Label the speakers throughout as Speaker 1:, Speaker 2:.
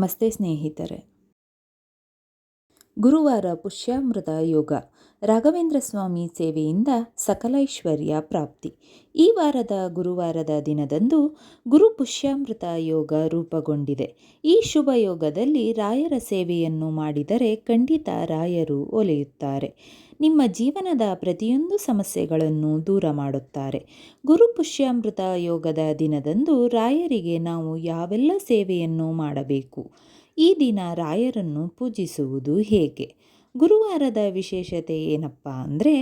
Speaker 1: ನಮಸ್ತೆ ಸ್ನೇಹಿತರೆ. ಗುರುವಾರ ಪುಷ್ಯಾಮೃತ ಯೋಗ. ರಾಘವೇಂದ್ರ ಸ್ವಾಮಿ ಸೇವೆಯಿಂದ ಸಕಲೈಶ್ವರ್ಯ ಪ್ರಾಪ್ತಿ. ಈ ವಾರದ ಗುರುವಾರದ ದಿನದಂದು ಗುರು ಪುಷ್ಯಾಮೃತ ಯೋಗ ರೂಪುಗೊಂಡಿದೆ. ಈ ಶುಭ ಯೋಗದಲ್ಲಿ ರಾಯರ ಸೇವೆಯನ್ನು ಮಾಡಿದರೆ ಖಂಡಿತ ರಾಯರು ಒಲೆಯುತ್ತಾರೆ. ನಿಮ್ಮ ಜೀವನದ ಪ್ರತಿಯೊಂದು ಸಮಸ್ಯೆಗಳನ್ನು ದೂರ ಮಾಡುತ್ತಾರೆ. ಗುರು ಪುಷ್ಯಾಮೃತ ಯೋಗದ ದಿನದಂದು ರಾಯರಿಗೆ ನಾವು ಯಾವೆಲ್ಲ ಸೇವೆಯನ್ನು ಮಾಡಬೇಕು? ಈ ದಿನ ರಾಯರನ್ನು ಪೂಜಿಸುವುದು ಹೇಗೆ? ಗುರುವಾರದ ವಿಶೇಷತೆ ಏನಪ್ಪ ಅಂದರೆ,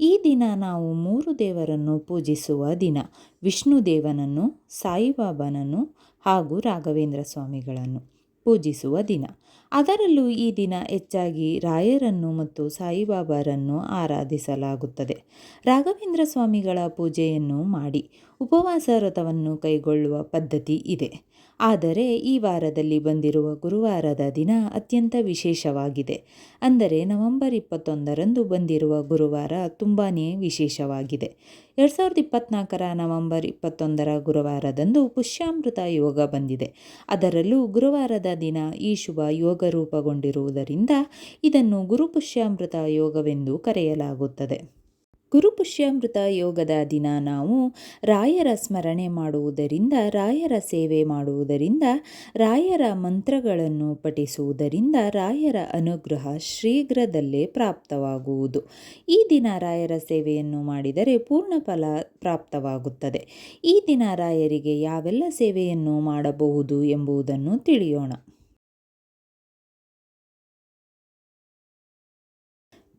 Speaker 1: ಈ ದಿನ ನಾವು ಮೂರು ದೇವರನ್ನು ಪೂಜಿಸುವ ದಿನ. ವಿಷ್ಣು ದೇವನನ್ನು, ಸಾಯಿಬಾಬನನ್ನು ಹಾಗೂ ರಾಘವೇಂದ್ರ ಸ್ವಾಮಿಗಳನ್ನು. ಪೂಜಿಸುವ ದಿನ. ಅದರಲ್ಲೂ ಈ ದಿನ ಹೆಚ್ಚಾಗಿ ರಾಯರನ್ನು ಮತ್ತು ಸಾಯಿಬಾಬಾರನ್ನು ಆರಾಧಿಸಲಾಗುತ್ತದೆ. ರಾಘವೇಂದ್ರ ಸ್ವಾಮಿಗಳ ಪೂಜೆಯನ್ನು ಮಾಡಿ ಉಪವಾಸ ವ್ರತವನ್ನು ಕೈಗೊಳ್ಳುವ ಪದ್ಧತಿ ಇದೆ. ಆದರೆ ಈ ವಾರದಲ್ಲಿ ಬಂದಿರುವ ಗುರುವಾರದ ದಿನ ಅತ್ಯಂತ ವಿಶೇಷವಾಗಿದೆ. ಅಂದರೆ ನವೆಂಬರ್ ಇಪ್ಪತ್ತೊಂದರಂದು ಬಂದಿರುವ ಗುರುವಾರ ತುಂಬಾ ವಿಶೇಷವಾಗಿದೆ. ಎರಡು ಸಾವಿರದ ಇಪ್ಪತ್ನಾಲ್ಕರ ನವೆಂಬರ್ ಇಪ್ಪತ್ತೊಂದರ ಗುರುವಾರದಂದು ಪುಷ್ಯಾಮೃತ ಯೋಗ ಬಂದಿದೆ. ಅದರಲ್ಲೂ ಗುರುವಾರದ ದಿನ ಈ ಶುಭ ಯೋಗ ರೂಪಗೊಂಡಿರುವುದರಿಂದ ಇದನ್ನು ಗುರುಪುಷ್ಯಾಮೃತ ಯೋಗವೆಂದು ಕರೆಯಲಾಗುತ್ತದೆ. ಗುರುಪುಷ್ಯಾಮೃತ ಯೋಗದ ದಿನ ನಾವು ರಾಯರ ಸ್ಮರಣೆ ಮಾಡುವುದರಿಂದ, ರಾಯರ ಸೇವೆ ಮಾಡುವುದರಿಂದ, ರಾಯರ ಮಂತ್ರಗಳನ್ನು ಪಠಿಸುವುದರಿಂದ ರಾಯರ ಅನುಗ್ರಹ ಶೀಘ್ರದಲ್ಲೇ ಪ್ರಾಪ್ತವಾಗುವುದು. ಈ ದಿನ ರಾಯರ ಸೇವೆಯನ್ನು ಮಾಡಿದರೆ ಪೂರ್ಣ ಫಲ ಪ್ರಾಪ್ತವಾಗುತ್ತದೆ. ಈ ದಿನ ರಾಯರಿಗೆ ಯಾವೆಲ್ಲ ಸೇವೆಯನ್ನು ಮಾಡಬಹುದು ಎಂಬುದನ್ನು ತಿಳಿಯೋಣ.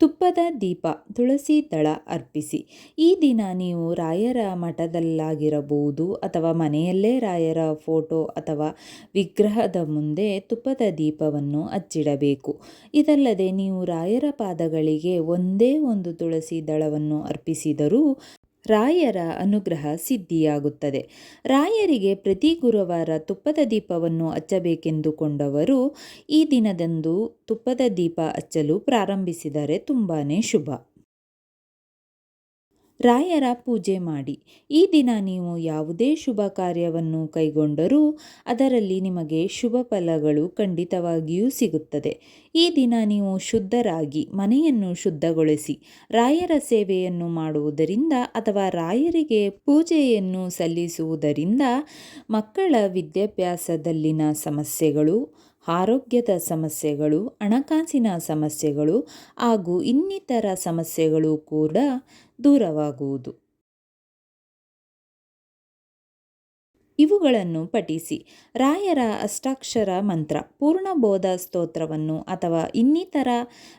Speaker 1: ತುಪ್ಪದ ದೀಪ, ತುಳಸಿ ದಳ ಅರ್ಪಿಸಿ. ಈ ದಿನ ನೀವು ರಾಯರ ಮಠದಲ್ಲಾಗಿರಬಹುದು ಅಥವಾ ಮನೆಯಲ್ಲೇ ರಾಯರ ಫೋಟೋ ಅಥವಾ ವಿಗ್ರಹದ ಮುಂದೆ ತುಪ್ಪದ ದೀಪವನ್ನು ಹಚ್ಚಿಡಬೇಕು. ಇದಲ್ಲದೆ ನೀವು ರಾಯರ ಪಾದಗಳಿಗೆ ಒಂದೇ ಒಂದು ತುಳಸಿ ದಳವನ್ನು ಅರ್ಪಿಸಿದರೂ ರಾಯರ ಅನುಗ್ರಹ ಸಿದ್ಧಿಯಾಗುತ್ತದೆ. ರಾಯರಿಗೆ ಪ್ರತಿ ಗುರುವಾರ ತುಪ್ಪದ ದೀಪವನ್ನು ಹಚ್ಚಬೇಕೆಂದುಕೊಂಡವರು ಈ ದಿನದಂದು ತುಪ್ಪದ ದೀಪ ಹಚ್ಚಲು ಪ್ರಾರಂಭಿಸಿದರೆ ತುಂಬಾ ಶುಭ. ರಾಯರ ಪೂಜೆ ಮಾಡಿ. ಈ ದಿನ ನೀವು ಯಾವುದೇ ಶುಭ ಕಾರ್ಯವನ್ನು ಕೈಗೊಂಡರೂ ಅದರಲ್ಲಿ ನಿಮಗೆ ಶುಭ ಫಲಗಳು ಖಂಡಿತವಾಗಿಯೂ ಸಿಗುತ್ತದೆ. ಈ ದಿನ ನೀವು ಶುದ್ಧರಾಗಿ ಮನೆಯನ್ನು ಶುದ್ಧಗೊಳಿಸಿ, ರಾಯರ ಸೇವೆಯನ್ನು ಮಾಡುವುದರಿಂದ ಅಥವಾ ರಾಯರಿಗೆ ಪೂಜೆಯನ್ನು ಸಲ್ಲಿಸುವುದರಿಂದ ಮಕ್ಕಳ ವಿದ್ಯಾಭ್ಯಾಸದಲ್ಲಿನ ಸಮಸ್ಯೆಗಳು ಆರೋಗ್ಯದ ಸಮಸ್ಯೆಗಳು, ಹಣಕಾಸಿನ ಸಮಸ್ಯೆಗಳು ಹಾಗೂ ಇನ್ನಿತರ ಸಮಸ್ಯೆಗಳು ಕೂಡ ದೂರವಾಗುವುದು. ಇವುಗಳನ್ನು ಪಠಿಸಿ. ರಾಯರ ಅಷ್ಟಾಕ್ಷರ ಮಂತ್ರ ಪೂರ್ಣಬೋಧ ಸ್ತೋತ್ರವನ್ನು ಅಥವಾ ಇನ್ನಿತರ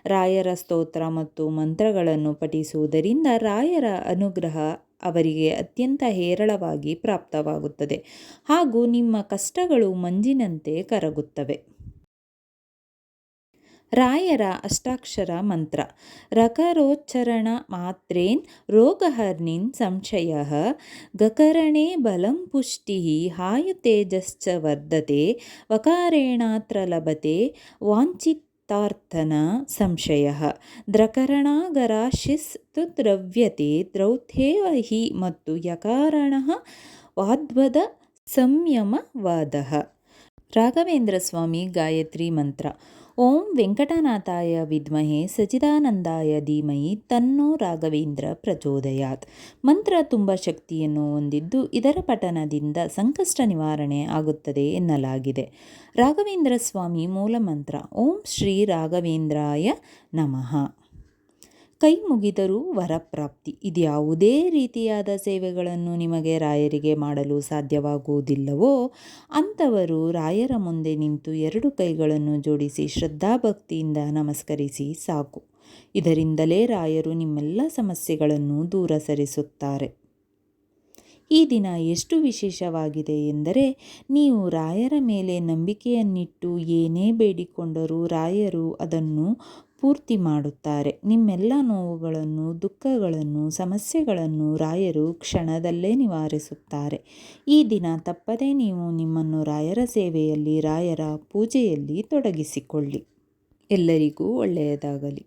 Speaker 1: ರಾಯರ ಸ್ತೋತ್ರ ಮತ್ತು ಮಂತ್ರಗಳನ್ನು ಪಠಿಸುವುದರಿಂದ ರಾಯರ ಅನುಗ್ರಹ ಅವರಿಗೆ ಅತ್ಯಂತ ಹೇರಳವಾಗಿ ಪ್ರಾಪ್ತವಾಗುತ್ತದೆ ಹಾಗೂ ನಿಮ್ಮ ಕಷ್ಟಗಳು ಮಂಜಿನಂತೆ ಕರಗುತ್ತವೆ. ರಾಯರ ಅಷ್ಟಾಕ್ಷರ ಮಂತ್ರ. ರಕರೋಚ್ಚರಣ ಮಾತ್ರೇನ್ ರೋಗಹರ್ನಿನ್ ಸಂಶಯ. ಗಕರಣೆ ಬಲಂ ಪುಷ್ಟಿ ಹಾಯುತೇಜಶ್ಚ ವರ್ಧತೆ ವಕಾರೇಣಾತ್ರ ಲಭತೆ ವಾಂಛಿತಾರ್ಥನ ಸಂಶಯ. ದ್ರಕರಣಾಗರಾಶಿಸ್ ತುದ್ರವ್ಯತೆ ದ್ರೌಥೇವ ಹಿ ಮತ್ತು ಯಕಾರಣ ವಾದ್ವದ ಸಂಯಮವಾದ. ರಾಘವೇಂದ್ರ ಸ್ವಾಮಿ ಗಾಯತ್ರಿ ಮಂತ್ರ. ಓಂ ವೆಂಕಟನಾಥಾಯ ವಿದ್ಮಹೆ ಸಚಿದಾನಂದಾಯ ಧೀಮಹಿ ತನ್ನೋ ರಾಘವೇಂದ್ರ ಪ್ರಚೋದಯಾತ್. ಮಂತ್ರ ತುಂಬ ಶಕ್ತಿಯನ್ನು ಹೊಂದಿದ್ದು ಇದರ ಪಠನದಿಂದ ಸಂಕಷ್ಟ ನಿವಾರಣೆ ಆಗುತ್ತದೆ ಎನ್ನಲಾಗಿದೆ. ರಾಘವೇಂದ್ರ ಸ್ವಾಮಿ ಮೂಲ ಮಂತ್ರ ಓಂ ಶ್ರೀ ರಾಘವೇಂದ್ರಾಯ ನಮಃ. ಕೈ ಮುಗಿದರೂ ವರಪ್ರಾಪ್ತಿ. ಇದ್ಯಾವುದೇ ರೀತಿಯಾದ ಸೇವೆಗಳನ್ನು ನಿಮಗೆ ರಾಯರಿಗೆ ಮಾಡಲು ಸಾಧ್ಯವಾಗುವುದಿಲ್ಲವೋ, ಅಂಥವರು ರಾಯರ ಮುಂದೆ ನಿಂತು ಎರಡು ಕೈಗಳನ್ನು ಜೋಡಿಸಿ ಶ್ರದ್ಧಾಭಕ್ತಿಯಿಂದ ನಮಸ್ಕರಿಸಿ ಸಾಕು. ಇದರಿಂದಲೇ ರಾಯರು ನಿಮ್ಮೆಲ್ಲ ಸಮಸ್ಯೆಗಳನ್ನು ದೂರ ಸರಿಸುತ್ತಾರೆ. ಈ ದಿನ ಎಷ್ಟು ವಿಶೇಷವಾಗಿದೆ ಎಂದರೆ, ನೀವು ರಾಯರ ಮೇಲೆ ನಂಬಿಕೆಯನ್ನಿಟ್ಟು ಏನೇ ಬೇಡಿಕೊಂಡರೂ ರಾಯರು ಅದನ್ನು ಪೂರ್ತಿ ಮಾಡುತ್ತಾರೆ. ನಿಮ್ಮೆಲ್ಲ ನೋವುಗಳನ್ನು, ದುಃಖಗಳನ್ನು, ಸಮಸ್ಯೆಗಳನ್ನು ರಾಯರು ಕ್ಷಣದಲ್ಲೇ ನಿವಾರಿಸುತ್ತಾರೆ. ಈ ದಿನ ತಪ್ಪದೇ ನೀವು ನಿಮ್ಮನ್ನು ರಾಯರ ಸೇವೆಯಲ್ಲಿ, ರಾಯರ ಪೂಜೆಯಲ್ಲಿ ತೊಡಗಿಸಿಕೊಳ್ಳಿ. ಎಲ್ಲರಿಗೂ ಒಳ್ಳೆಯದಾಗಲಿ.